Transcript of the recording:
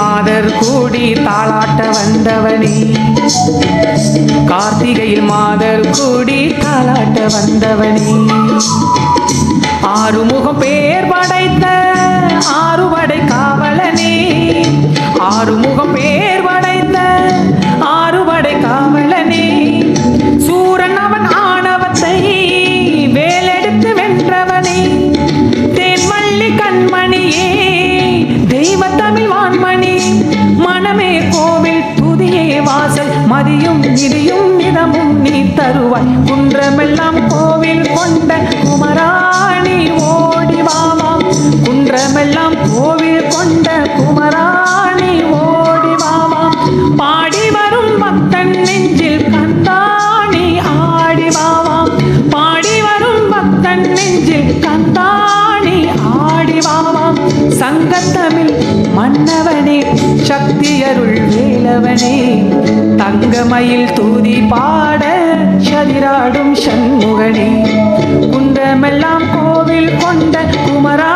மாதர் கூடி தாளாட்ட வந்தவனே. கார்த்திகையில் மாதர் கூடி தாளாட்ட வந்தவனே. ஆறுமுகம் பேர் படைத்த ஆறுபடை காவலனே. ஆறுமுகம் பேர் மனமே கோவில் துதியே வாசல் மதியும் இடியும் இதமும் நீ தருவாய். குன்றமெல்லாம் கோவில் கொண்ட குமராணி ஓடி வாமாம் குன்றமெல்லாம் கோவில் கொண்ட குமராணி ஓடி வாமாம் பாடி வரும் பக்தன் நெஞ்சில் கந்தாணி ஆடி வாவாம் பாடி வரும் பக்தன் நெஞ்சில் கந்தாணி ஆடி வாவாம் சங்கத்தமிழ் மன்னவனே சக்தியருள் வேலவனே தங்கமயில் தூதி பாட சதிராடும் சண்முகனே. குன்றமெல்லாம் கோவில் கொண்ட குமரா